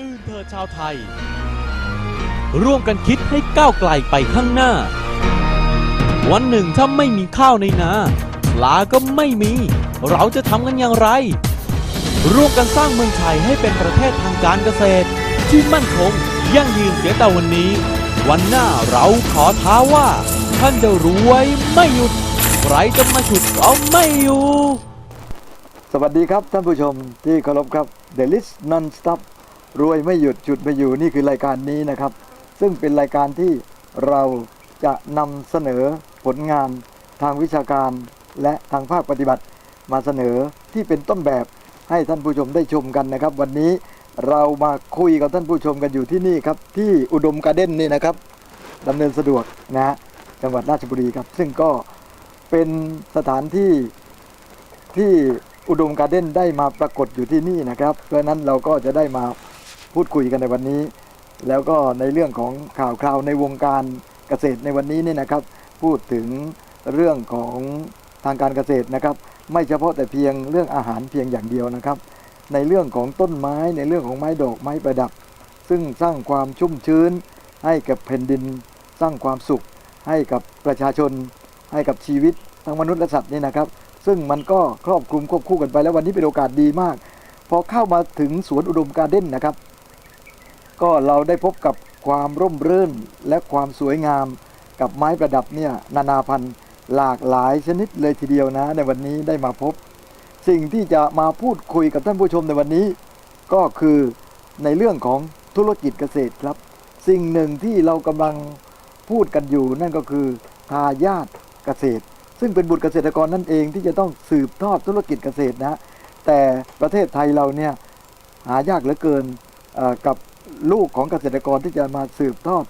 ตื่นเถิดชาวไทย ร่วมกันคิดให้ก้าวไกลไปข้างหน้า วันหนึ่งถ้าไม่มีข้าวในนาปลาก็ไม่มี เราจะทำกันอย่างไร ร่วมกันสร้างเมืองไทยให้เป็นประเทศทางการเกษตร ที่มั่นคงยั่งยืนเสียแต่วันนี้ วันหน้าเราขอท้าว่า ท่านจะรวยไม่หยุดใครจะมาฉุดเราไม่อยู่ สวัสดีครับท่านผู้ชมที่เคารพครับ The List Non Stop รวยไม่หยุดจุดไม่อยู่นี่คือรายการนี้นะครับ ซึ่งเป็นรายการที่เราจะนำเสนอผลงานทางวิชาการและทางภาคปฏิบัติมาเสนอที่เป็นต้นแบบให้ท่านผู้ชมได้ชมกันนะครับ วันนี้เรามาคุยกับท่านผู้ชมกันอยู่ที่นี่ครับ ที่อุดมการ์เด้นนี่นะครับดำเนินสะดวกนะฮะจังหวัดราชบุรีครับ ซึ่งก็เป็นสถานที่ที่อุดมการ์เด้นได้มาปรากฏอยู่ที่นี่นะครับ เพราะนั้นเราก็จะได้มา พูดคุยกันในวันนี้ แล้วก็ในเรื่องของข่าวคราวในวงการเกษตรในวันนี้เนี่ยนะครับ พูดถึงเรื่องของทางการเกษตรนะครับ ไม่เฉพาะแต่เพียงเรื่องอาหารเพียงอย่างเดียวนะครับ ในเรื่องของต้นไม้ในเรื่องของไม้ดอกไม้ประดับ ซึ่งสร้างความชุ่มชื้น ให้กับแผ่นดิน สร้างความสุข ให้กับประชาชน ให้กับชีวิตทั้งมนุษย์และสัตว์นี่นะครับ ซึ่งมันก็ครอบคลุมควบคู่กันไปแล้ววันนี้เป็นโอกาสดีมาก พอเข้ามาถึงสวนอุดมการ์เด้นนะครับ ก็เราได้พบกับความร่มรื่นและความสวยงามกับไม้ประดับเนี่ยนานาพันธุ์หลากหลายชนิดเลยทีเดียวนะ ในวันนี้ได้มาพบ สิ่งที่จะมาพูดคุยกับท่านผู้ชมในวันนี้ ก็คือในเรื่องของธุรกิจเกษตรครับ สิ่งหนึ่งที่เรากำลังพูดกันอยู่นั่นก็คือทายาทเกษตร ซึ่งเป็นบุตรเกษตรกรนั่นเองที่จะต้องสืบทอดธุรกิจเกษตรนะแต่ประเทศไทยเราเนี่ยหายากเหลือเกินกับ ลูกของเกษตรกรที่จะมาสืบทอด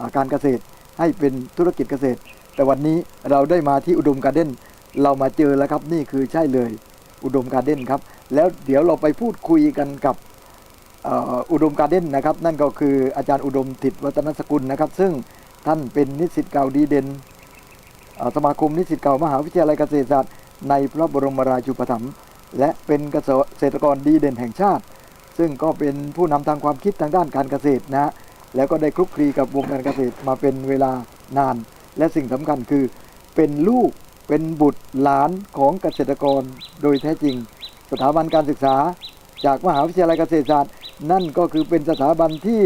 อาการเกษตร ให้เป็นธุรกิจเกษตร แต่วันนี้เราได้มาที่อุดมการเด้น เรามาเจอแล้วครับนี่คือใช่เลยอุดมการเด้นครับ แล้วเดี๋ยวเราไปพูดคุยกันกับอ,อุดมการเด้นนะครับ นั่นก็คืออาจารย์อุดมติดวัฒนสกุลนะครับ ซึ่งท่านเป็นนิสิตเก่าดีเด่นสมาคมนิสิตเก่ามหาวิทยาลัยเกษตรศาสตร์ในพระบรมราชูปถัมภ์และเป็นเกษตรกรดีเด่นแห่งชาติ ซึ่งก็เป็นผู้นำทางความคิดทางด้านการเกษตรนะ แล้วก็ได้คลุกคลีกับวงการเกษตรมาเป็นเวลานาน และสิ่งสำคัญคือ เป็นลูกเป็นบุตรหลานของเกษตรกรโดยแท้จริง สถาบันการศึกษา จากมหาวิทยาลัยเกษตรศาสตร์ นั่นก็คือเป็นสถาบันที่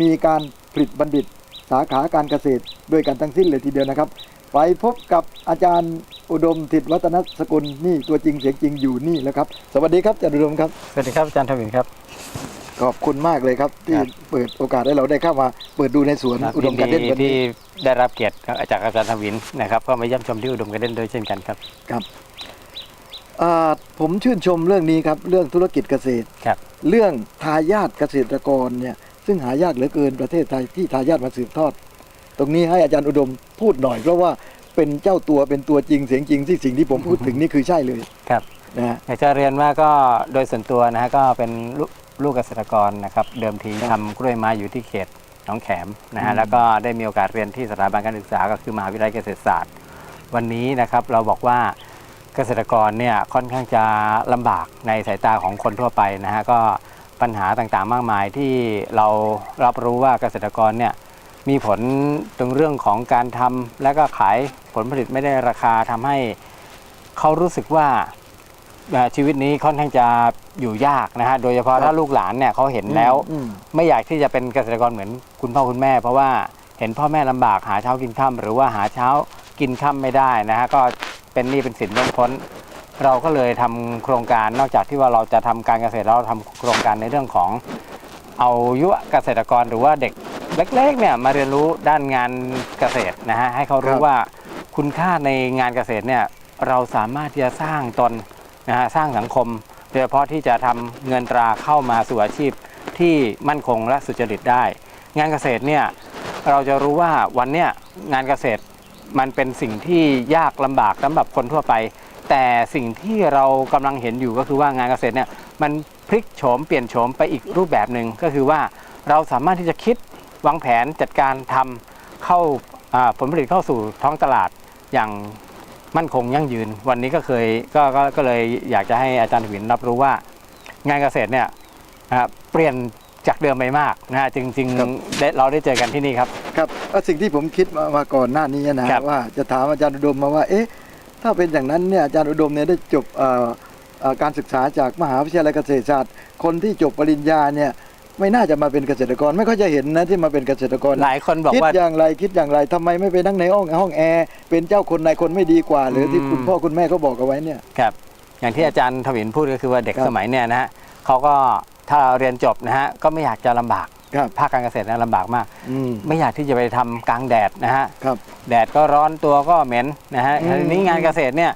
มีการผลิตบัณฑิตสาขาการเกษตร ด้วยกันทั้งสิ้นเลยทีเดียวนะครับ ไปพบกับอาจารย์ อุดมติดวัฒนสกุลนี่ตัวจริงเสียงจริงอยู่นี่แล้วครับ สวัสดีครับอาจารย์อุดมครับ สวัสดีครับอาจารย์ทวินครับ ขอบคุณมากเลยครับ ที่ครับ เปิดโอกาสให้เราได้เข้ามาเปิดดูในสวนอุดมการ์เด้นยิวันที่นี้ได้รับเกียรติจากอาจารย์ทวินนะครับก็มาเยี่ยมชมที่อุดมการ์เด้นด้วยเช่นกันครับ ครับอ่าผมชื่นชมเรื่องนี้ครับเรื่องธุรกิจเกษตร ครับ เรื่องทายาทเกษตรกรเนี่ยซึ่งหายากเหลือเกินประเทศไทยที่ทายาทมาสืบทอด ตรงนี้ให้อาจารย์อุดมพูดหน่อยเพราะว่า เป็นเจ้าตัวเป็นตัวจริงเสียงจริงที่สิ่งที่ผมพูดถึงนี่คือใช่เลยครับนะฮะอยากจะเรียนว่าก็โดยส่วนตัวนะฮะก็เป็นลูกลูกเกษตรกรนะครับเดิมทีครับทำกล้วยไม้อยู่ที่เขตหนองแขมนะอืฮะมแล้วก็ได้มีโอกาสเรียนที่สถาบันการศึกษาก็คือมหาวิทยาลัยเกษตรศาสตร์ วันนี้นะครับเราบอกว่าเกษตรกรเนี่ยค่อนข้างจะลำบากในสายตาของคนทั่วไปนะฮะก็ปัญหาต่างๆมากมายที่เรารับรู้ว่าเกษตรกรเนี่ยมีผลตรงเรื่องของการทำและก็ขาย ผลผลิตไม่ได้ราคาทำให้เขารู้สึกว่าเอ่อชีวิตนี้ค่อนข้างจะอยู่ยากนะฮะโดยเฉพาะครับถ้าลูกหลานเนี่ยเขาเห็นแล้วอืมไม่อยากที่จะเป็นเกษตรกรเหมือนคุณพ่อคุณแม่ เพราะว่าเห็นพ่อแม่ลำบากหาเช้ากินค่ำหรือว่าหาเช้ากินค่ำไม่ได้นะฮะก็เป็นหนี้เป็นสินต้องพ้น เราก็เลยทำโครงการนอกจากที่ว่าเราจะทำการเกษตรแล้วเราทำโครงการในเรื่องของเอายุวเกษตรกรหรือว่าเด็กเล็กๆเนี่ยมาเรียนรู้ด้านงานเกษตรนะฮะให้เขาครู้รับว่า คุณค่าในงานเกษตรเนี่ยเราสามารถที่จะสร้างตนนะฮะสร้างสังคม โดยเฉพาะที่จะทำเงินตราเข้ามาสู่อาชีพที่มั่นคงและสุจริตได้ งานเกษตรเนี่ยเราจะรู้ว่าวันเนี้ยงานเกษตรมันเป็นสิ่งที่ยากลำบากสำหรับคนทั่วไป แต่สิ่งที่เรากำลังเห็นอยู่ก็คือว่างานเกษตรเนี่ยมันพลิกโฉมเปลี่ยนโฉมไปอีกรูปแบบหนึ่งก็คือว่าเราสามารถที่จะคิดวางแผนจัดการทำเข้าผลผลิตเข้าสู่ท้องตลาด อย่างมั่นคงยั่งยืน วันนี้ก็เคยก็ก็ก็เลยอยากจะให้อาจารย์ถวินรับรู้ว่างานเกษตรเนี่ยอ่าเปลี่ยนจากเดิมไปมากนะฮะจริงครับๆได้เราได้เจอกันที่นี่ครับครับแล้วสิ่งที่ผมคิดมามาก่อนหน้านี้นะครับว่าจะถามอาจารย์อุดมมาว่าเอ๊ะถ้าเป็นอย่างนั้นเนี่ยอาจารย์อุดมเนี่ยได้จบเอ่อเอ่อการศึกษาจากมหาวิทยาลัยเกษตรศาสตร์ คนที่จบปริญญาเนี่ย ไม่น่าจะมาเป็นเกษตรกรไม่ค่อยจะเห็นนะที่มาเป็นเกษตรกรหลายคนบอกคิดว่า อย่างไรคิดอย่างไรทำไมไม่ไปนั่งในห้องห้องแอร์เป็นเจ้าคนนายคนไม่ดีกว่า หรือที่อืมคุณพ่อคุณแม่เขาบอกเอาไว้เนี่ย ครับ อย่างที่อาจารย์ถวินพูดก็คือว่าเด็กครับสมัยเนี่ยนะฮะเขาก็ถ้าเรียนจบนะฮะก็ไม่อยากจะลำบากครับ ภาคการเกษตรเนยลำบากมาก อืมไม่อยากที่จะไปทำกลางแดดนะฮะครับ แดดก็ร้อนตัวก็เหม็นนะฮะอืม ทีนี้งานเกษตรเนี่ย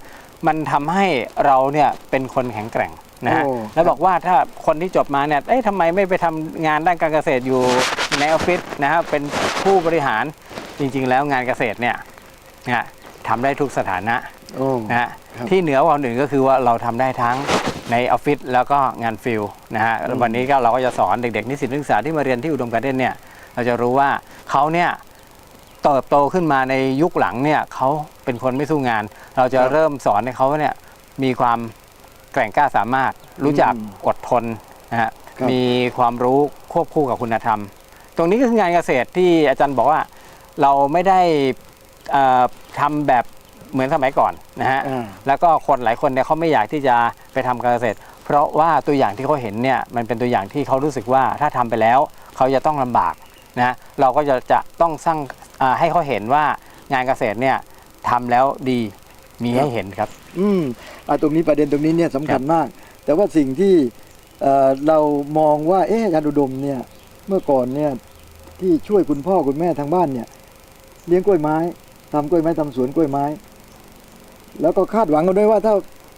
มันทำให้เราเนี่ยเป็นคนแข็งแกร่ง นะฮะโอ้ แล้วบอกว่าถ้าคนที่จบมาเนี่ยเอ๊ะทำไมไม่ไปทำงานด้านการเกษตรอยู่ในออฟฟิศนะฮะเป็นผู้บริหารจริง ๆ แล้วงานเกษตรเนี่ยนะฮะทำได้ทุกสถานะ โอ้ นะฮะครับ ที่เหนือกว่าคนอื่นก็คือว่าเราทำได้ทั้งในออฟฟิศแล้วก็งานฟิลนะฮะอืมวันนี้ก็เราก็จะสอนเด็ก ๆ นิสิตนักศึกษาที่มาเรียนที่อุดมการ์เด้นเนี่ยเราจะรู้ว่าเขาเนี่ยเติบโตขึ้นมาในยุคหลังเนี่ยเขาเป็นคนไม่สู้งาน เราจะเริ่มสอนให้เขาเนี่ยมีความ แกร่งกล้าสามารถ รู้จักอดทนนะฮะครับมีความรู้ควบคู่กับคุณธรรม ตรงนี้ก็คืองานเกษตรที่อาจารย์บอกว่าเราไม่ได้เอ่อทำแบบเหมือนสมัยก่อนนะฮะอ่าแล้วก็คนหลายคนเนี่ยเขาไม่อยากที่จะไปทำการเกษตร เพราะว่าตัวอย่างที่เขาเห็นเนี่ยมันเป็นตัวอย่างที่เขารู้สึกว่าถ้าทำไปแล้วเขาจะต้องลำบากนะเราก็จะจะต้องสร้างอ่าให้เขาเห็นว่างานเกษตรเนี่ยทำแล้วดี มีให้เห็นครับ อืมอ่าตรงนี้ประเด็นตรงนี้เนี่ยสำคัญมาก แต่ว่าสิ่งที่เอ่อเรามองว่าเอ๊ะอาจารย์อุดมเนี่ยเมื่อก่อนเนี่ยที่ช่วยคุณพ่อคุณแม่ทางบ้านเนี่ย เลี้ยงกล้วยไม้ทำกล้วยไม้ทำสวนกล้วยไม้ แล้วก็คาดหวังกันด้วยว่าถ้า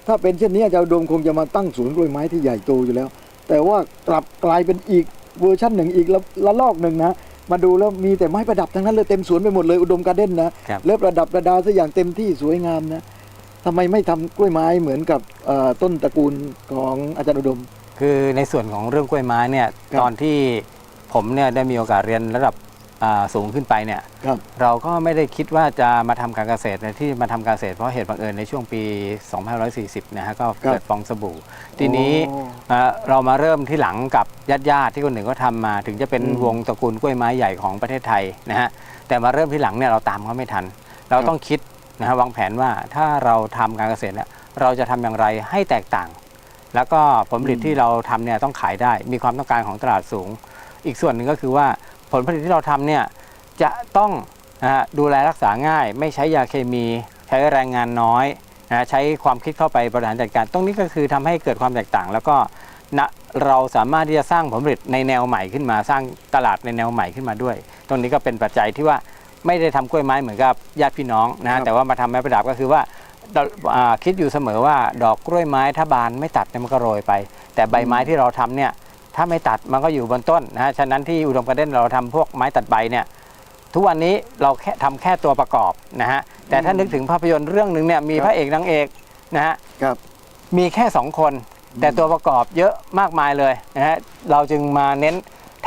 ถ้าเป็นเช่นนี้อาจารย์อุดมคงจะมาตั้งสวนกล้วยไม้ที่ใหญ่โตอยู่แล้ว แต่ว่ากลับกลายเป็นอีกเวอร์ชันหนึ่งอีกละละลอกหนึ่งนะ มาดูแล้วมีแต่ไม้ประดับทั้งนั้นเลยเต็มสวนไปหมดเลยอุดมการ์เด้นนะครับ แล้วประดับประดาซะอย่างเต็มที่สวยงามนะทำไมไม่ทำกล้วยไม้เหมือนกับเอ่อต้นตระกูลของอาจารย์อุดม คือในส่วนของเรื่องกล้วยไม้เนี่ยครับ ตอนที่ผมเนี่ยได้มีโอกาสเรียนระดับอ่า สูงขึ้นไปเนี่ย ครับ เราก็ไม่ได้คิดว่าจะมาทำการเกษตรในที่มาทำการเกษตรเพราะเหตุบังเอิญในช่วงปี 2540 นะฮะก็เกิดฟองสบู่ ทีนี้โอ้เอ่อเรามาเริ่มที่หลังกับญาติญาติๆที่คนหนึ่งก็ทำมา ถึงจะเป็นอืมวงตระกูลกล้วยไม้ใหญ่ของประเทศไทยนะฮะแต่มาเริ่มที่หลังเนี่ยเราตามเขาไม่ทัน เราต้องคิดนะฮะวางแผนว่าถ้าเราทำการเกษตรเนี่ยเราจะทำอย่างไรให้แตกต่าง แล้วก็ผลผลิตอืมที่เราทำเนี่ยต้องขายได้ มีความต้องการของตลาดสูง อีกส่วนหนึ่งก็คือว่า ผลผลิตที่เราทำเนี่ยจะต้องนะฮะดูแลรักษาง่าย ไม่ใช้ยาเคมีใช้แรงงานน้อยนะฮะใช้ความคิดเข้าไปบริหารจัดการ ตรงนี้ก็คือทำให้เกิดความแตกต่าง แล้วก็นะเราสามารถที่จะสร้างผลผลิตในแนวใหม่ขึ้นมา สร้างตลาดในแนวใหม่ขึ้นมาด้วย ตรงนี้ก็เป็นปัจจัยที่ว่าไม่ได้ทำกล้วยไม้เหมือนกับญาติพี่น้องนะครัฮะบแต่ว่ามาทำไม้ประดับก็คือว่าเราอ่าคิดอยู่เสมอว่าดอกกล้วยไม้ถ้าบานไม่ตัดเนี่ยมันก็โรยไป แต่ใบไม้ที่เราทำเนี่ย ถ้าไม่ตัดมันก็อยู่บนต้นนะฮะฉะนั้นที่อุดมการ์เด้นเราทำพวกไม้ตัดใบเนี่ยทุกวันนี้เราแค่ทำแค่ตัวประกอบนะฮะแต่ถ้านึกถึงภาพยนตร์เรื่องหนึ่งเนี่ยมีพระเอกนางเอกนะฮะครับมีแค่สองคน แต่ตัวประกอบเยอะมากมายเลยนะฮะเราจึงมาเน้น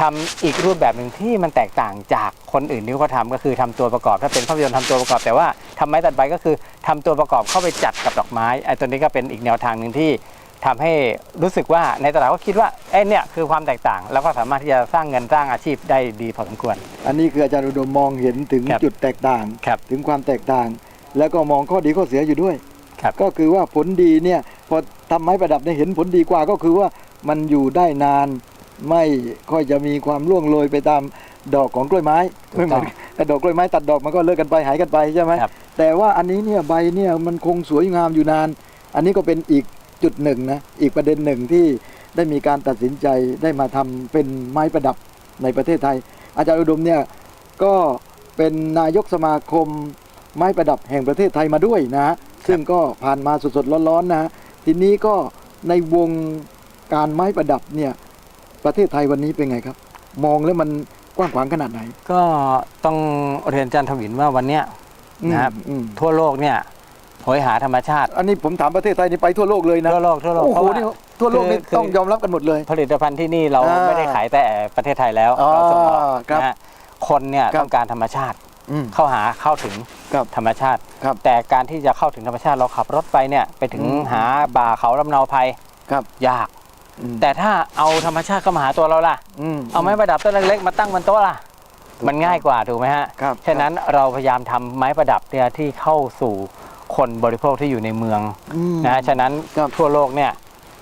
ทำอีกรูปแบบหนึ่งที่มันแตกต่างจากคนอื่นที่เขาทำก็คือทำตัวประกอบ ถ้าเป็นภาพยนตร์ทำตัวประกอบ แต่ว่าทำไม้ตัดใบก็คือทำตัวประกอบเข้าไปจัดกับดอกไม้ไอ้ตัวนี้ก็เป็นอีกแนวทางหนึ่งที่ ทำให้รู้สึกว่าในตลาดก็คิดว่าเอ้เนี่ยคือความแตกต่าง แล้วก็สามารถที่จะสร้างเงินสร้างอาชีพได้ดีพอสมควร อันนี้คืออาจารย์อุดมมองเห็นถึงครับจุดแตกต่างครับถึงความแตกต่าง แล้วก็มองข้อดีข้อเสียอยู่ด้วยครับก็คือว่าผลดีเนี่ยพอทำไม้ประดับเนี่ยเห็นผลดีกว่าก็คือว่ามันอยู่ได้นานไม่ค่อยจะมีความร่วงโรยไปตามดอกของกล้วยไม้ถูกต้องไม่เหมือนแต่ดอกกล้วยไม้ตัดดอกมันก็เลิกกันไปหายกันไปใช่ไหมครับแต่ว่าอันนี้เนี่ยใบเนี่ยมันคงสวยงามอยู่นาน อันนี้ก็เป็นอีก จุดหนึ่งนะอีกประเด็นหนึ่งที่ได้มีการตัดสินใจได้มาทำเป็นไม้ประดับในประเทศไทย อาจารย์อุดมเนี่ยก็เป็นนายกสมาคมไม้ประดับแห่งประเทศไทยมาด้วยนะฮะซึ่งก็ผ่านมาสดๆร้อนๆนะฮะทีนี้ก็ในวงการไม้ประดับเนี่ยประเทศไทยวันนี้เป็นไงครับ มองแล้วมันกว้างขวางขนาดไหน ก็ต้องเรียนอาจารย์ทวินว่าวันเนี้ยนะครับอืมทั่วโลกเนี่ย โหยหาธรรมชาติ อันนี้ผมถามประเทศไทยนี่ไปทั่วโลกเลยนะทั่วโลกทั่วโลกโอ้เพโหราะว่านี่ทั่วโลกนี่คือต้องยอมรับกันหมดเลย ผลิตภัณฑ์ที่นี่เราอ่าไม่ได้ขายแต่ประเทศไทยแล้วอ๋อเราส่งออกครับนะฮะคนเนี่ยครับต้องการธรรมชาติอืมเข้าหาเข้าถึงครับธรรมชาติครับแต่การที่จะเข้าถึงธรรมชาติเราขับรถไปเนี่ยไปถึงอืมหาป่าเขาลำเนาภัยครับยากอืมแต่ถ้าเอาธรรมชาติเข้ามาหาตัวเราล่ะอืมเอาไม้ประดับต้นเล็กๆมาตั้งบนโต๊ะล่ะถูกมันง่ายกว่าถูกไหมฮะครับฉะนั้นเราพยายามทำไม้ประดับเนี่ยที่เข้าสู่ คนบริโภคที่อยู่ในเมืองอืมนะฮะฉะนั้นครับทั่วโลกเนี่ย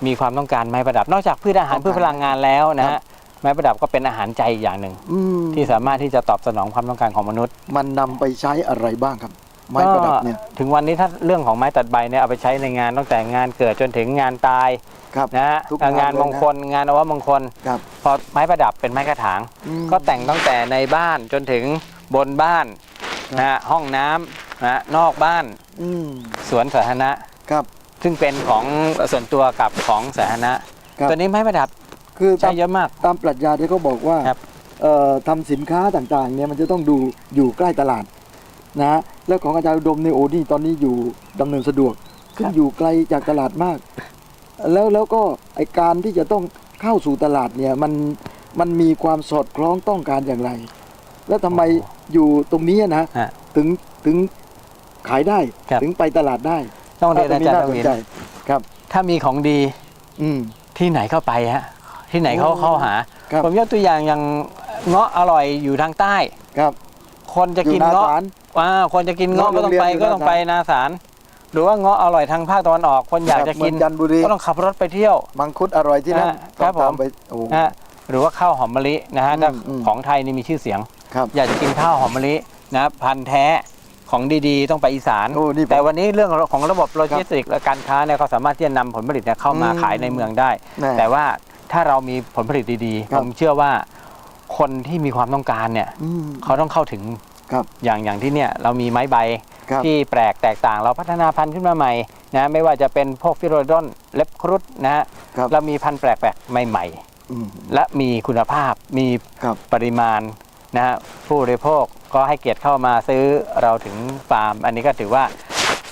มีความต้องการไม้ประดับ นอกจากพืชอาหารต้องการพืชพลังงานแล้วนะครัฮะบไม้ประดับก็เป็นอาหารใจอีกอย่างหนึ่งอืมที่สามารถที่จะตอบสนองความต้องการของมนุษย์ มันนำไปใช้อะไรบ้างครับ ไม้ประดับเนี่ยก็ถึงวันนี้ถ้าเรื่องของไม้ตัดใบเนี่ยเอาไปใช้ในงานตั้งแต่งานเกิดจนถึงงานตายครับนะฮะทุกงานงานมงคลงานอวมงคลครับพอไม้ประดับเป็นไม้กระถางอืมก็แต่งตั้งแต่ในบ้านจนถึงบนบ้านนะฮะห้องน้ำ นะฮะนอกบ้านอืมสวนสาธารณะ ครับ ซึ่งเป็นของส่วนตัวกับของสาธารณะครับ ตัวนี้ไม้ประดับคือใช้ตามเยอะมาก ตามปรัชญาที่เขาบอกว่าครับ เอ่อทำสินค้าต่างๆเนี่ยมันจะต้องดูอยู่ใกล้ตลาดนะฮะแล้วของอาจารย์อุดมในยโอ้นี่ตอนนี้อยู่ดำเนินสะดวกซึ่งอยู่ไกลจากตลาดมาก แล้วแล้วก็ไอการที่จะต้องเข้าสู่ตลาดเนี่ยมันมันมีความสอดคล้องต้องการอย่างไร แล้วทำไมอยู่ตรงนี้นะฮะ ถึงถึง ขายได้ครับ ถึงไปตลาดได้ต้องเรียนตรอางนี้จารย์น่าทสนวินใจครับ ถ้ามีของดีอืม ที่ไหนเข้าไปฮะที่ไหนเขาโอ้เข้าหา ครับ ผมยกตัวอย่างอย่างเงาะอร่อยอยู่ทางใต้ ครับคนจะอยู่กินนาเงาะสารว่าคนจะกินเงาะเงาะก็ต้องไปโรงเรียนอยู่ก็ต้องนาสารไปนาสารหรือว่าเงาะอร่อยทางภาคตะวันออก คนอยากจะกินเหมืจันทบุรี ก็ต้องขับรถไปเที่ยว มังคุดอร่อยที่นั่นอ่าครับต้องตามผม ไปโอ้ นะฮะหรือว่าข้าวหอมมะลินะฮะอืมถ้าอืม ของไทยนี่มีชื่อเสียง ครับ อยากจะกินข้าวหอมมะลินะพันธุ์แท้ ของดีๆ ต้องไปอีสาน โอ้นี่ผมแต่วันนี้เรื่องของระบบโลจิสติกส์และการค้าเนี่ยเขาสามารถที่จะนำผลผลิตเนี่ยเข้ามาอืมขายในเมืองได้ แน่แต่ว่าถ้าเรามีผลผลิตดีครัๆ บ ผมเชื่อว่าคนที่มีความต้องการเนี่ยอืมเขาต้องเข้าถึงครับ อย่างอย่างที่เนี่ยเรามีไม้ใบครับ ที่แปลกแตกต่าง เราพัฒนาพันธุ์ขึ้นมาใหม่นะไม่ว่าจะเป็นพวกฟิโรดอนเล็บครุฑนะฮะครับเรามีพันธุ์แปลกๆใหม่อืมๆและมีคุณภาพมี ครับ ปริมาณนะฮะผู้บริโภค ก็ให้เกียรติเข้ามาซื้อเราถึงฟาร์ม อันนี้ก็ถือว่า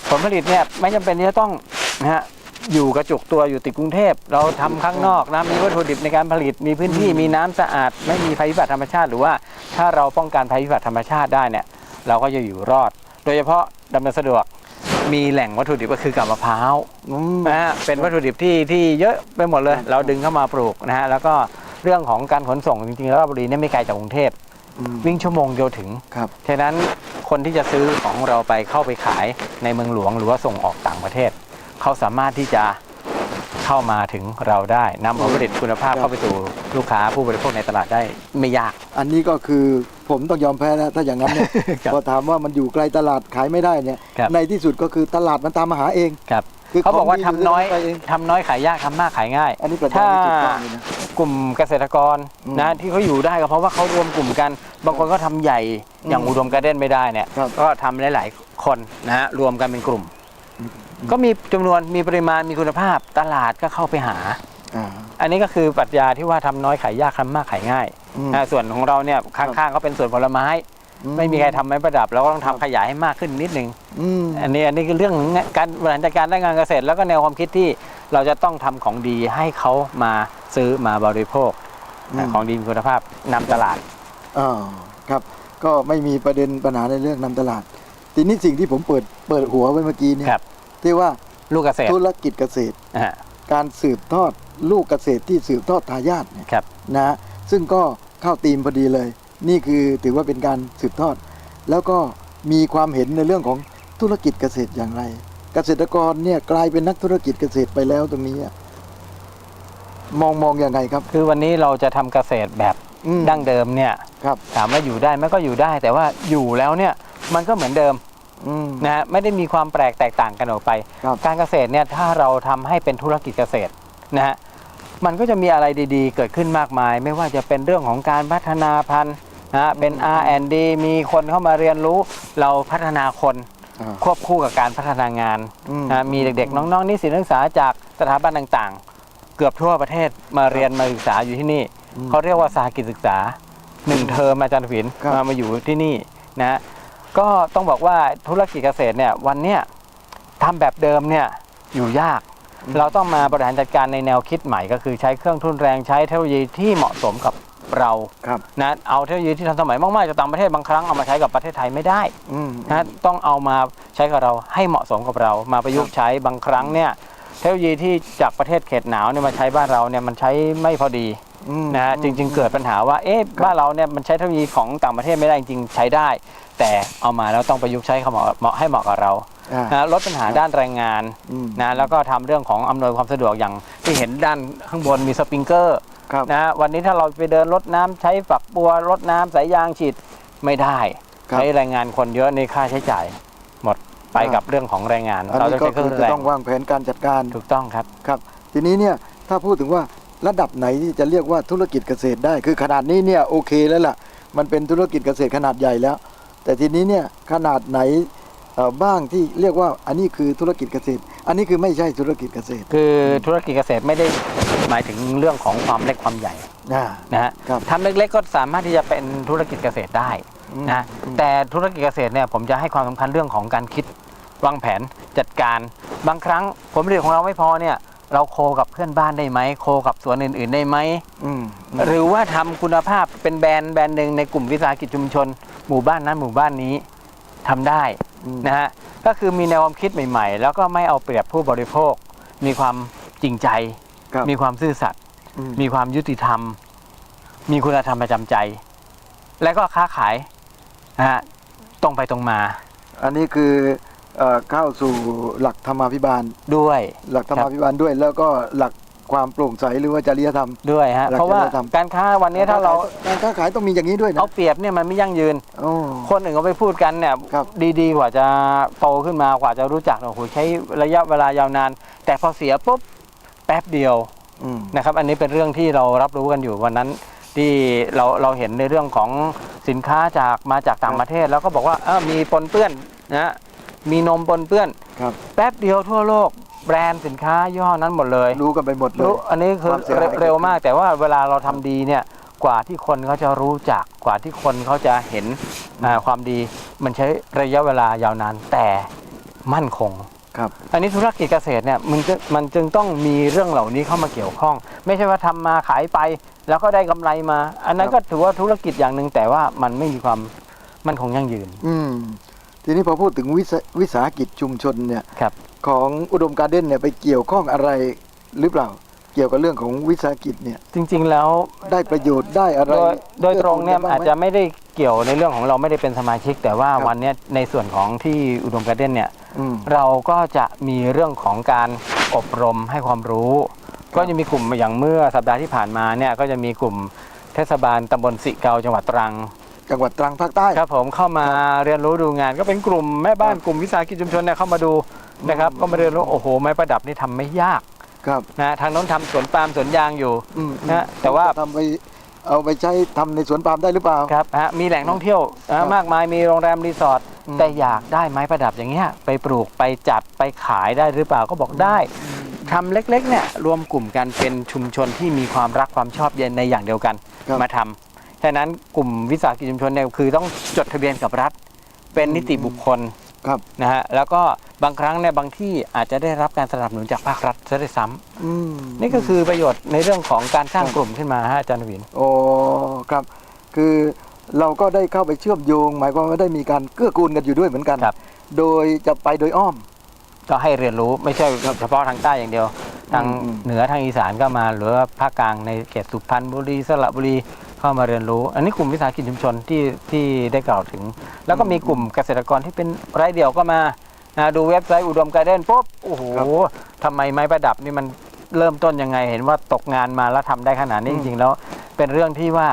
ผลผลิตเนี่ยไม่จำเป็นที่จะต้องนะฮะอยู่กระจุกตัวอยู่ติดกรุงเทพ เราทำข้างนอกนะมีวัตถุดิบในการผลิตมีพื้นที่มีน้ำสะอาด ไม่มีภัยพิบัติธรรมชาติ หรือว่าถ้าเราป้องกันภัยพิบัติธรรมชาติได้เนี่ยเราก็จะอยู่รอด โดยเฉพาะดำเนินสะดวกมีแหล่งวัตถุดิบก็คือกับมะพร้าวอืมนะฮะเป็นวัตถุดิบที่ที่เยอะไปหมดเลย เราดึงเข้ามาปลูกนะฮะแล้วก็เรื่องของการขนส่งจริงๆแล้วราชบุรีเนี่ยไม่ไกลจากกรุงเทพอืม วิ่งชั่วโมงเดียวถึงครับฉะนั้นคนที่จะซื้อของเราไปเข้าไปขายในเมืองหลวงหรือว่าส่งออกต่างประเทศ เขาสามารถที่จะเข้ามาถึงเราได้นำผลผลิตคุณภาพครับเข้าไปสู่ลูกค้าผู้บริโภคในตลาดได้ไม่ยาก อันนี้ก็คือผมต้องยอมแพ้แล้วถ้าอย่างนั้นเนี่ยครับพอถามว่ามันอยู่ไกลตลาดขายไม่ได้เนี่ยครับในที่สุดก็คือตลาดมันตามมาหาเองครับ คือเขาบอกว่าขงทำดีน้อยไปเองทำน้อยขายยากทำมากขายง่าย อันนี้ปรัชญาที่ถูกต้องเลยนะ กลุ่มเกษตรกรอืมนะที่เขาอยู่ได้ก็เพราะว่าเขารวมกลุ่มกัน บางคนก็ทำใหญ่อืมอย่างอุดมการ์เด้นไม่ได้เนี่ยครับ ก็ทำหลาย ๆ คนนะฮะรวมกันเป็นกลุ่ม ก็มีจำนวนมีปริมาณมีคุณภาพตลาดก็เข้าไปหา อ่า อันนี้ก็คือปรัชญาที่ว่าทำน้อยขายยากทำมากขายง่ายอืมนะส่วนของเราเนี่ยข้างๆก็เป็นสวนผลไม้ ไม่มีใครทำไม้ประดับเราก็ต้องทำขยายให้มากขึ้นนิดนึง อืมอันนี้อันนี้คือเรื่องของการบริหารจัดการด้านการเกษตร แล้วก็แนวความคิดที่เราจะต้องทำของดีให้เขามาซื้อมาบริโภคอืมของดีมีคุณภาพนำตลาด อ่าครับ ก็ไม่มีประเด็นปัญหาในเรื่องนำตลาด ทีนี้สิ่งที่ผมเปิดเปิดหัวไว้เมื่อกี้เนี่ยครับ ที่ว่าลูกเกษตรธุรกิจเกษตรนะฮะการสืบทอดลูกเกษตรที่สืบทอดทายาทเนี่ย ครับ นะฮะซึ่งก็เข้าธีมพอดีเลย นี่คือถือว่าเป็นการสืบทอด แล้วก็มีความเห็นในเรื่องของ ธุรกิจเกษตรอย่างไร เกษตรกรเนี่ยกลายเป็นนักธุรกิจเกษตรไปแล้วตรงนี้อะมองมองยังไงครับ คือวันนี้เราจะทำเกษตรแบบอืมดั้งเดิมเนี่ยครับถามว่าอยู่ได้ไหมก็อยู่ได้ แต่ว่าอยู่แล้วเนี่ยมันก็เหมือนเดิมอืมนะฮะไม่ได้มีความแปลกแตกต่างกันออกไปครับการเกษตรเนี่ยถ้าเราทำให้เป็นธุรกิจเกษตรนะฮะมันก็จะมีอะไรดีๆ เกิดขึ้นมากมาย ไม่ว่าจะเป็นเรื่องของการพัฒนาพันธุ์นะฮะเป็น R&D มีคนเข้ามาเรียนรู้ เราพัฒนาคนอ่า ควบคู่กับการพัฒนางานอืมนะมีเด็กๆ น้องๆนิสิตนักศึกษาจากสถาบันต่างๆ เกือบทั่วประเทศมาเรียนมาศึกษาอยู่ที่นี่อืมเขาเรียกว่าสาหกิจศึกษาหนึ่งเทอมอาจารย์ผินครับมามาอยู่ที่นี่นะฮะก็ต้องบอกว่าธุรกิจเกษตรเนี่ยวันเนี้ยทำแบบเดิมเนี่ยอยู่ยาก เราต้องมาบริหารจัดการในแนวคิดใหม่ ก็คือใช้เครื่องทุนแรงใช้เทคโนโลยีที่เหมาะสมกับ เราครับนะเอาเทคโนโลยีที่ทันสมัยมากๆจากต่างประเทศบางครั้งเอามาใช้กับประเทศไทยไม่ได้อืมนะต้องเอามาใช้กับเราให้เหมาะสมกับเรา มาประยุกต์ใช้บางครั้งเนี่ยเทคโนโลยีที่จากประเทศเขตหนาวเนี่ยมาใช้บ้านเราเนี่ยมันใช้ไม่พอดีอืมนะฮะจริง ๆ เกิดปัญหาว่าเอ๊ะบ้านเราเนี่ยมันใช้เทคโนโลยีของต่างประเทศไม่ได้จริงๆใช้ได้ แต่เอามาแล้วต้องประยุกต์ใช้เหมาะเหมาะให้เหมาะกับเราอ่านะลดปัญหาด้านแรงงานอืมนะแล้วก็ทำเรื่องของอำนวยความสะดวกอย่างที่เห็นด้านข้างบนมีสปริงเกอร์ ครับนะวันนี้ถ้าเราไปเดินรดน้ำใช้ฝักบัวรดน้ำสายยางฉีดไม่ได้ครับใช้แรงงานคนเยอะในค่าใช้จ่าย หมดไปอ่ากักับเรื่องของแรงงานอันเรานี้ต้องก็ใช้เครื่คือองแรจะงต้องวางแผนการจัดการถูกต้องครับครับ ทีนี้เนี่ยถ้าพูดถึงว่าระดับไหนที่จะเรียกว่าธุรกิจเกษตรได้ คือขนาดนี้เนี่ยโอเคแล้วล่ะ มันเป็นธุรกิจเกษตรขนาดใหญ่แล้ว แต่ทีนี้เนี่ยขนาดไหนเอ่อบ้างที่เรียกว่าอันนี้คือธุรกิจเกษตร อันนี้คือไม่ใช่ธุรกิจเกษตรคือธุรกิจเกษตรไม่ได้หมายถึงเรื่องของความเล็กความใหญ่อ่า นะฮะครับทำเล็กๆก็สามารถที่จะเป็นธุรกิจเกษตรได้อืมนะแต่ธุรกิจเกษตรเนี่ยผมจะให้ความสำคัญเรื่องของการคิดวางแผนจัดการ บางครั้งผลผลิตของเราไม่พอเนี่ยเราโคกับเพื่อนบ้านได้ไหมโคกับสวนอื่นๆได้ไหม อืมหรือว่าทำคุณภาพเป็นแบรนด์แบรนด์หนึ่งในกลุ่มวิสาหกิจชุมชน หมู่บ้านนั้นหมู่บ้านนี้ทำได้อืม นะฮะก็คือมีแนวความคิดใหม่ ๆ แล้วก็ไม่เอาเปรียบผู้บริโภค มีความจริงใจ ครับมีความซื่อสัตย์อืม มีความยุติธรรม มีคุณธรรมประจำใจ และก็ค้าขายนะฮะตรงไปตรงมาอันนี้คือเอ่อเข้าสู่หลักธรรมาภิบาล ด้วย หลักธรรมาภิบาลด้วย แล้วก็หลัก ความโปร่งใสหรือว่าจริยธรรม ด้วยฮะหลักเพราะว่าจริยธรรม การค้าวันนี้ถ้าเราการค้าขายต้องมีอย่างนี้ด้วยนะเอาเปรียบเนี่ยมันไม่ยั่งยืน โอ้ คนอื่นเขาไปพูดกันเนี่ยครับดีๆ กว่าจะโตขึ้นมากว่าจะรู้จักเนี่ยโอ้โหใช้ระยะเวลายาวนาน แต่พอเสียปุ๊บแป๊บเดียวอืม นะครับ อันนี้เป็นเรื่องที่เรารับรู้กันอยู่วันนั้นที่เราเราเห็นในเรื่องของสินค้าจากมาจากต่างประเทศ แล้วก็บอกว่าเออมีปนเปื้อนนะมีนมปนเปื้อน ครับ แป๊บเดียวทั่วโลก แบรนด์สินค้าย่ห้อนั้นหมดเลยรู้กันไปหมดเลย รู้อันนี้คือความเสียหาย เร็วมาก แต่ว่าเวลาเราทำดีเนี่ยกว่าที่คนเขาจะรู้จักกว่าที่คนเขาจะเห็นอ่าความดีมันใช้ระยะเวลายาวนานแต่มั่นคง ครับ อันนี้ธุรกิจเกษตรเนี่ยมันจะมันจึงต้องมีเรื่องเหล่านี้เข้ามาเกี่ยวข้อง ไม่ใช่ว่าทำมาขายไป แล้วก็ได้กำไรมา อันนั้นก็ถือว่าธุรกิจอย่างหนึ่งแต่ว่ามันไม่มีความมั่นคงยั่งยืนอืม ทีนี้พอพูดถึงวิสาวิสาหกิจชุมชนเนี่ย ครับ ของอุดมการ์เด้นเนี่ยไปเกี่ยวข้องอะไรหรือเปล่า เกี่ยวกับเรื่องของวิสาหกิจเนี่ยจริง ๆ แล้วได้ประโยชน์ได้อะไรโดยโดยตรงเนี่ยกื้กูลกัอาจบ้จะงไหมไม่ได้เกี่ยวในเรื่องของเราไม่ได้เป็นสมาชิก แต่ว่าครับวันเนี้ยในส่วนของที่อุดมการ์เด้นเนี่ยอืม เราก็จะมีเรื่องของการอบรมให้ความรู้ ก็จะมีกลุ่มอย่างเมื่อสัปดาห์ที่ผ่านมาเนี่ยก็จะมีกลุ่มเทศบาลตำบลสิเกาจังหวัดตรัง จังหวัดตรังภาคใต้ ครับผมเข้ามาเรียนรู้ดูงานก็เป็นกลุ่มแม่บ้านครับกลุ่มวิสาหกิจชุมชนเนี่ยเข้ามาดู นะครับอืมก็มาเรียนรู้โอ้โห ไม้ประดับนี่ทำไม่ยากครับนะทางโน้นทำสวนปาล์มสวนยางอยู่อืมนะแต่ว่าจะทำไปเอาไปใช้ทำในสวนปาล์มได้หรือเปล่าครับฮะมีแหล่งท่องเที่ยวครันะบมากมายมีโรงแรมรีสอร์ทอืมแต่อยากได้ไม้ประดับอย่างเงี้ยไปปลูกไปจัดไปขายได้หรือเปล่าก็บอกได้ทำเล็กๆเนี่ยรวมกลุ่มกันเป็นชุมชนที่มีความรักความชอบในอย่างเดียวกันครับมาทำฉะนั้นกลุ่มวิสาหกิจชุมชนเนี่ยคือต้องจดทะเบียนกับรัฐ เป็นนิติบุคคล ครับนะฮะแล้วก็บางครั้งเนี่ยบางที่อาจจะได้รับการสนับสนุนจากภาครัฐซะด้วยซ้ำอืมนี่ก็คือประโยชน์ในเรื่องของการสร้างครับกลุ่มขึ้นมาฮะอาจารย์วินโอ้ครับ คือเราก็ได้เข้าไปเชื่อมโยง หมายความว่าได้มีการเกื้อกูลกันอยู่ด้วยเหมือนกันครับโดยจะไปโดยอ้อม ก็ให้เรียนรู้ไม่ใช่เฉพาะทางใต้อย่างเดียว ทางอืมเหนือทางอีสานก็มาหรือว่าภาคกลางในเขตสุพรรณบุรีสระบุรี เข้ามาเรียนรู้ อันนี้กลุ่มวิสาหกิจชุมชนที่ที่ได้กล่าวถึง แล้วก็มีกลุ่มเกษตรกรที่เป็นรายเดี่ยวก็มานะดูเว็บไซต์อุดมการ์เด้นปุ๊บโอ้โหครับทำไมไม้ประดับนี่มันเริ่มต้นยังไง เห็นว่าตกงานมาแล้วทำได้ขนาดนี้อืจมริงๆแล้ว เป็นเรื่องที่ว่า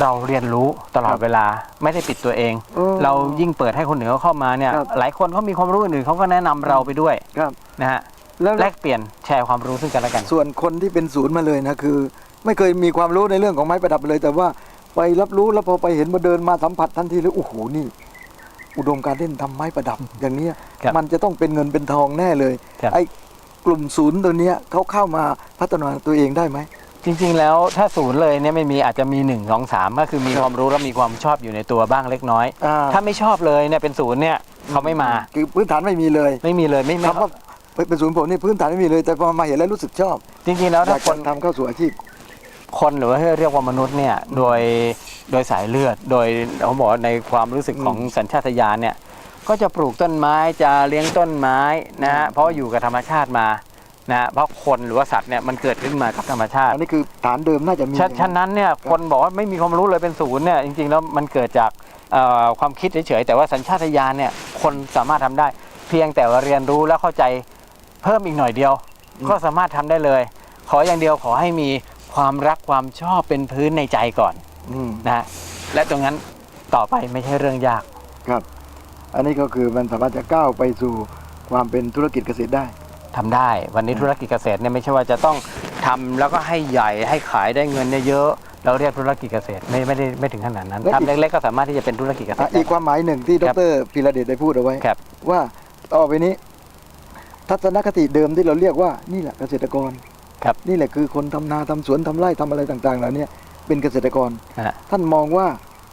เราเรียนรู้ตลอคดรับเวลาไม่ได้ปิดตัวเองโอ้เรายิ่งเปิดให้คนเหนือเข้ามาเนี่ยครับหลายคนเขามีความรู้อื่นๆเขาก็แนะนำเราไปด้วยครับนะฮะแล้วแลกเปลี่ยนแชร์ความรู้ซึ่งกันและกัน ส่วนคนที่เป็นศูนย์มาเลยนะคือ ไม่เคยมีความรู้ในเรื่องของไม้ประดับเลย แต่ว่าไปรับรู้แล้วพอไปเห็นมาเดินมาสัมผัสทันทีเลยโอ้โหนี่ อุดมการเล่นทำไม้ประดับ อย่างเนี้ยครับมันจะต้องเป็นเงินเป็นทองแน่เลยครับ ไอ้กลุ่มศูนย์ตัวเนี้ยเขาเข้ามาพัฒนาตัวเองได้ไหม จริงๆ แล้วถ้าศูนย์เลยเนี่ยไม่มีอาจจะมี1 2 3 ก็คือมีความรู้และมีความชอบอยู่ในตัวบ้างเล็กน้อย อ่าถ้าไม่ชอบเลยเนี่ยเป็นศูนย์เนี่ยเขาไม่มาคือพื้นฐานไม่มีเลยไม่มีเลยไม่ไม่คำว่าเป็นศูนย์ผมนี่พื้นฐานไม่มีเลยแต่พอมาเห็นแล้วรู้สึกชอบจริงๆแล้วอยาถ้ากคจะนทำเข้าสู่อาชีพ คนหรือว่าที่เรียกว่ามนุษย์เนี่ยโดยโดยสายเลือด โดยเขาบอกว่าในความรู้สึกของสัญชาตญาณเนี่ยก็จะปลูกต้นไม้จะเลี้ยงต้นไม้นะฮะเพราะอยู่กับธรรมชาติมานะฮะเพราะคนหรือว่าสัตว์เนี่ยมันเกิดขึ้นมากับธรรมชาติอันนี้คือฐานเดิมน่าจะมีฉะฉะนั้นเนี่ยคนบอกว่าไม่มีความรู้เลยเป็นศูนย์เนี่ยจริงๆแล้วมันเกิดจากเอ่อความคิดเฉยๆแต่ว่าสัญชาตญาณเนี่ยคนสามารถทำได้ เพียงแต่ว่าเรียนรู้แล้วเข้าใจเพิ่มอีกหน่อยเดียว ก็สามารถทำได้เลย ขออย่างเดียวขอให้มี ความรักความชอบเป็นพื้นในใจก่อนอืมนะฮะและตรงนั้นต่อไปไม่ใช่เรื่องยาก ครับ อันนี้ก็คือมันสามารถจะก้าวไปสู่ความเป็นธุรกิจเกษตรได้ ทำได้วันนี้ธุรกิจเกษตรเนี่ยไม่ใช่ว่าจะต้องทำแล้วก็ให้ใหญ่ให้ขายได้เงินเยอะๆเราเรียกธุรกิจเกษตรไม่ไม่ได้ไม่ถึงขนาดนั้นและอีก ทำเล็กๆก็สามารถที่จะเป็นธุรกิจเกษตอะรได้อีกความหมายหนึ่งที่ดครับรพิระเดชได้พูดเอาไว้ครับ ว่าต่อไปนี้ ทัศนคติเดิมที่เราเรียกว่านี่แหละเกษตรกร ครับนี่แหละคือคนทำนาทำสวนทำไร่ทำอะไรต่างๆเหล่านี้เป็นเกษตรกรฮะท่านมองว่า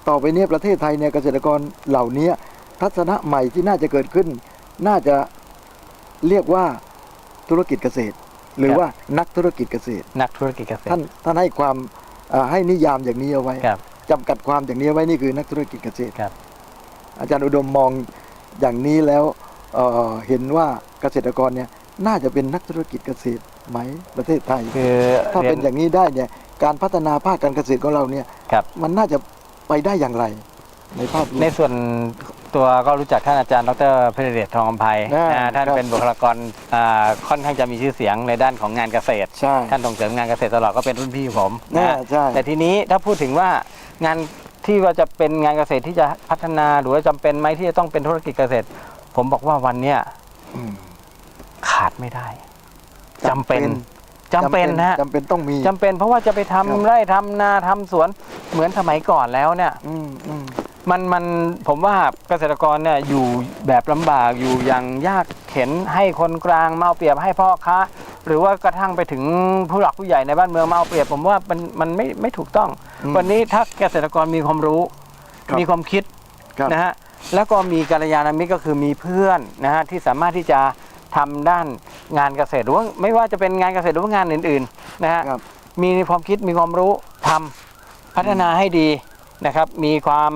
ต่อไปเนี้ประเทศไทยเนี่ยเกษตรกรเหล่านี้ทัศนะใหม่ที่น่าจะเกิดขึ้น น่าจะเรียกว่าธุรกิจเกษตร หรือว่านักธุรกิจเกษตร นักธุรกิจเกษตรท่านท่านให้ความอ่าให้นิยามอย่างนี้เอาไว้ครับจำกัดความอย่างนี้เอาไว้นี่คือนักธุรกิจเกษตรครับ อาจารย์อุดมมองอย่างนี้แล้วเอ่อเห็นว่าเกษตรกรเนี่ยน่าจะเป็นนักธุรกิจเกษตร ไหมประเทศไทย คือถ้าเรียเป็นนอย่างนี้ได้เนี่ยการพัฒนาภาคการเกษตรของเราเนี่ยครับมันน่าจะไปได้อย่างไร ในภาพรวมในส่วนตัวก็รู้จักท่านอาจารย์ดรเพเดชทองอภัยอ่านะท่านครับเป็นบุคลากรอ่าค่อนข้างจะมีชื่อเสียงในด้านของงานเกษตรใช่ท่านส่งเสริมงานเกษตรตลอดก็เป็นรุ่นพี่ผมนะน่าฮะใช่แต่ทีนี้ถ้าพูดถึงว่างานที่ว่าจะเป็นงานเกษตรที่จะพัฒนาหรือว่าจำเป็นไหมที่จะต้องเป็นธุรกิจเกษตร ผมบอกว่าวันเนี้ยอืมขาดไม่ได้ จำเป็นจำเป็นนะฮะจำเป็นต้องมีจำเป็นเพราะว่าจะไปทำครับไร่ทำนาทำสวนเหมือนสมัยก่อนแล้วเนี่ย อืมอืมมันมันผมว่าเกษตรกรเนี่ยอยู่แบบลำบากอยู่อย่างยากเข็นให้คนกลางมาเอาเปรียบให้พ่อค้า หรือว่ากระทั่งไปถึงผู้หลักผู้ใหญ่ในบ้านเมืองมาเอาเปรียบ ผมว่ามันมันไม่ไม่ถูกต้องอืมวันนี้ถ้าเกษตรกรมีความรู้ ครับมีความคิดครับ นะฮะแล้วก็มีกัลยาณมิตรก็คือมีเพื่อนนะฮะที่สามารถที่จะ ทำด้านงานเกษตรหรือว่าไม่ว่าจะเป็นงานเกษตรหรือว่างานอื่นๆนะฮะครับ มีความคิดมีความรู้ทำพัฒนาให้ดีนะครับ มีความ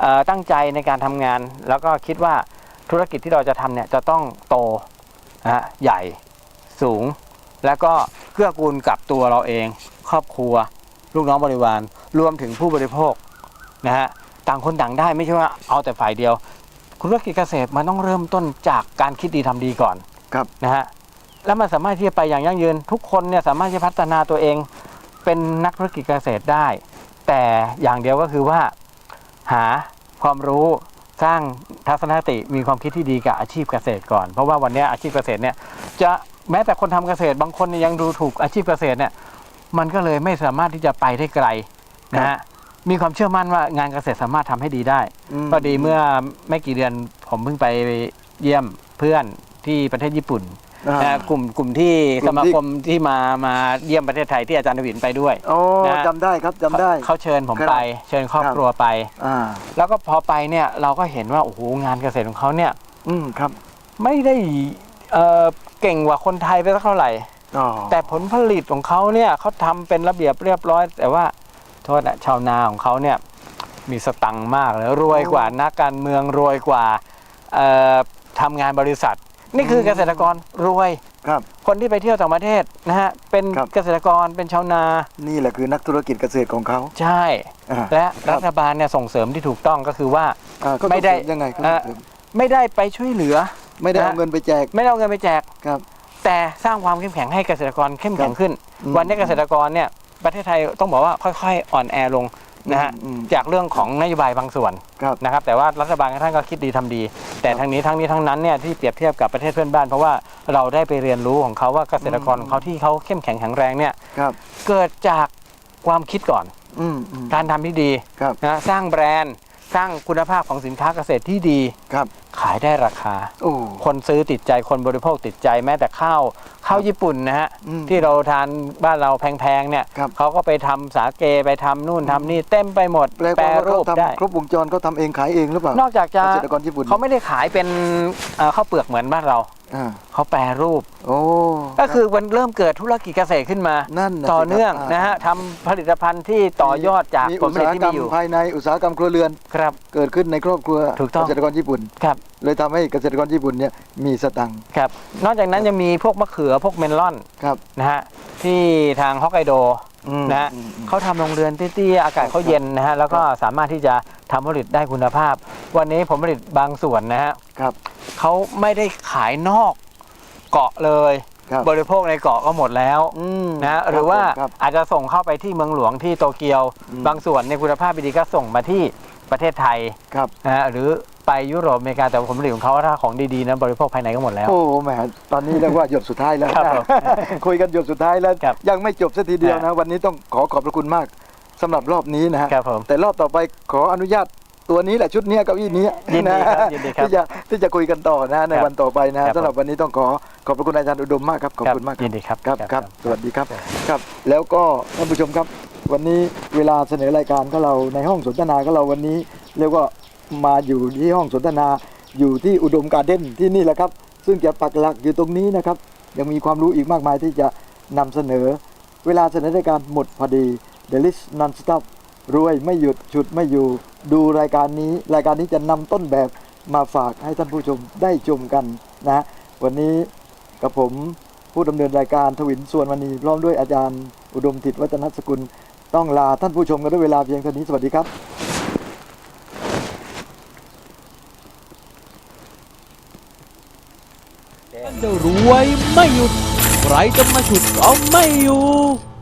เอ่อตั้งใจในการทำงาน แล้วก็คิดว่าธุรกิจที่เราจะทำเนี่ยจะต้องโตนะฮะใหญ่สูง แล้วก็เกื้อกูลกับตัวเราเอง ครอบครัว ลูกน้องบริวาร รวมถึงผู้บริโภคนะฮะต่างคนต่างได้ไม่ใช่ว่าเอาแต่ฝ่ายเดียว ธุรกิจเกษตรมันต้องเริ่มต้นจากการคิดดีทำดีก่อน ครับนะฮะแล้วมันสามารถที่จะไปอย่างยั่งยืน ทุกคนเนี่ยสามารถที่จะพัฒนาตัวเองเป็นนักธุรกิจเกษตรได้ แต่อย่างเดียวก็คือว่า หาความรู้สร้างทัศนคติมีความคิดที่ดีกับอาชีพเกษตรก่อน เพราะว่าวันเนี้ยอาชีพเกษตรเนี่ยจะแม้แต่คนทำเกษตรบางคนเนี่ยยังดูถูกอาชีพเกษตรเนี่ยมันก็เลยไม่สามารถที่จะไปได้ไกลนะฮะมีความเชื่อมั่นว่างานเกษตรสามารถทำให้ดีได้มพอดีเมื่อไม่กี่เดือนผมเพิ่งไปเยี่ยมเพื่อน ที่ประเทศญี่ปุ่นอ่า นะกลุ่มกลุ่มที่กลุ่สมมาที่คมที่มามาเยี่ยมประเทศไทยที่อาจารย์ทวินไปด้วยโอ้นะจำได้ครับจำได้ เขาเชิญผมครับไป เชิญครอบครับ ครัวไป อ่า แล้วก็พอไปเนี่ยเราก็เห็นว่าโอ้โหงานเกษตรของเขาเนี่ยอืมครับไม่ได้เอ่อเก่งกว่าคนไทยไปสักเท่าไหร่ อ๋อแต่ผลผลิตของเขาเนี่ยเขาทำเป็นระเบียบเรียบร้อย แต่ว่าโทษนะชาวนาของเขาเนี่ยมีสตังค์มากเลยรวยกว่านักการเมืองรวยกว่าเอ่อทำงานบริษัท นี่คือเกษตรกรรวย ครับ คนที่ไปเที่ยวต่างประเทศนะฮะเป็นครับ เกษตรกรเป็นชาวนา นี่แหละคือนักธุรกิจเกษตรของเขา ใช่ อ่าและครัรับฐบาลเนี่ยส่งเสริมที่ถูกต้องก็คือว่า อ่าเขาไม่ได้ส่งเสริยังไงเขาเอ่อส่งเสริมไม่ได้ไปช่วยเหลือ ไม่ได้เอานะเงินไปแจกไม่ได้เอาเงินไปแจก ครับ แต่สร้างความเข้มแข็งให้เกษตรกรเข้มแข็งขึ้นอืมวันนี้เกษตรกรเนี่ยประเทศไทยต้องบอกว่าค่อยๆ อ่อนแอลง นะฮะอืมจากเรื่องของนโยบายบางส่วนครับนะครับแต่ว่ารัฐบาลท่านก็คิดดีทำดี แต่ทั้งนี้ทั้งนี้ทั้งนั้นเนี่ยที่เปรียบเทียบกับประเทศเพื่อนบ้าน เพราะว่าเราได้ไปเรียนรู้ของเขาว่าเกษตรกรของเขาที่เขาเข้มแข็งแข็งแรงเนี่ยครับเกิดจากความคิดก่อนอืมอืมการทำที่ดีครับนะสร้างแบรนด์ สร้างคุณภาพของสินค้าเกษตรที่ดี ครับขายได้ราคา โอ้ คนซื้อติดใจคนบริโภคติดใจแม้แต่ข้าวข้าวญี่ปุ่นนะฮะอืมที่เราทานบ้านเราแพงๆเนี่ยครับ เขาก็ไปทำสาเกไปทำนู่นทำนี่เต็มไปหมดแปลว่ารูเขาปได้ ทำครบวงจรเขาทำเองขายเองหรือเปล่านอกจากจะเกษตรกรญี่ปุ่น เขาไม่ได้ขายเป็นเอ่อข้าวเปลือกเหมือนบ้านเรา อ่าเขาแปรรูป โอ้ ก็คือมันเริ่มเกิดธุรกิจเกษตรขึ้นมานั่นนะต่อสิครับเนื่องานะฮะทำผลิตภัณฑ์ที่ต่อยอดจากมีผลอุตผลิตสาหที่กรมีรมอยู่ภายในอุตสาหกรรมครัวเรือน ครับ เกิดขึ้นในครอบครัวถูกต้อง เกษตรกรญี่ปุ่น ครับเลยทำให้เกษตรกรญี่ปุ่นเนี่ยมีสตังค์ครับ นอกจากนั้นยังมีพวกมะเขือพวกเมลอนครับ นะฮะที่ทางฮอกไกโดอืม นะฮะอืมอืมเขาทำโรงเรือนเตี้ยๆอากาศเขาเย็นนะฮะแล้วก็สามารถที่จะทำผลิตได้คุณภาพ วันนี้ผมผลิตบางส่วนนะฮะครับ เขาไม่ได้ขายนอกเกาะเลย ครับบริโภคในเกาะก็หมดแล้วอืมนะหรือว่าครับอาจจะส่งเข้าไปที่เมืองหลวงที่โตเกียว อืม บางส่วนในคุณภาพดีๆก็ส่งมาที่ ประเทศไทยครับนะฮะหรือไปยุโรปอเมริกาแต่ผลผลิตของเขาถ้าของดีๆนะบริโภคภายในก็หมดแล้ว โอ้โหแหมตอนนี้เรียกว่าหยดสุดท้ายแล้วครับนะผมคุยกันหยดสุดท้ายแล้ว ครับยังไม่จบสักทีเดียวครันะบวันนี้ต้องขอขอบพระคุณมากสำหรับรอบนี้นะฮะครับผมแต่รอบต่อไปขออนุญาตตัวนี้แหละชุดเนี้ยเก้าอี้นี้ยินดีครับนะยินดีครับที่จะที่จะคุยกันต่อนะในครับวันต่อไปนะครับสำหรับผมวันนี้ต้องขอขอบพระคุณอาจารย์อุดมมากครับขอบคุณมากคยิรับนดีครับ ครับครับ สวัสดีครับ ครับ แล้วก็ท่านผู้ชมครับ วันนี้เวลาเสนอรายการของเราในห้องสนทนาของเราวันนี้เรียกว่ามาอยู่ที่ห้องสนทนาอยู่ที่อุดมการ์เด้นที่นี่แหละครับ ซึ่งจะปักหลักอยู่ตรงนี้นะครับ ยังมีความรู้อีกมากมายที่จะนำเสนอ เวลาเสนอรายการหมดพอดี The List Non-Stop รวยไม่หยุดฉุดไม่อยู่ดูรายการนี้ รายการนี้จะนำต้นแบบมาฝากให้ท่านผู้ชมได้ชมกันนะวันนี้กับผมผู้ดำเนินรายการทวินส่วนมณีพร้อมด้วยอาจารย์อุดมติตวัฒนสกุล ต้องลาท่านผู้ชมกันด้วยเวลาเพียงเท่านี้สวัสดีครับ่านจะรวยไม่หยุด ใครจะมาฉุดก็ไม่อยู่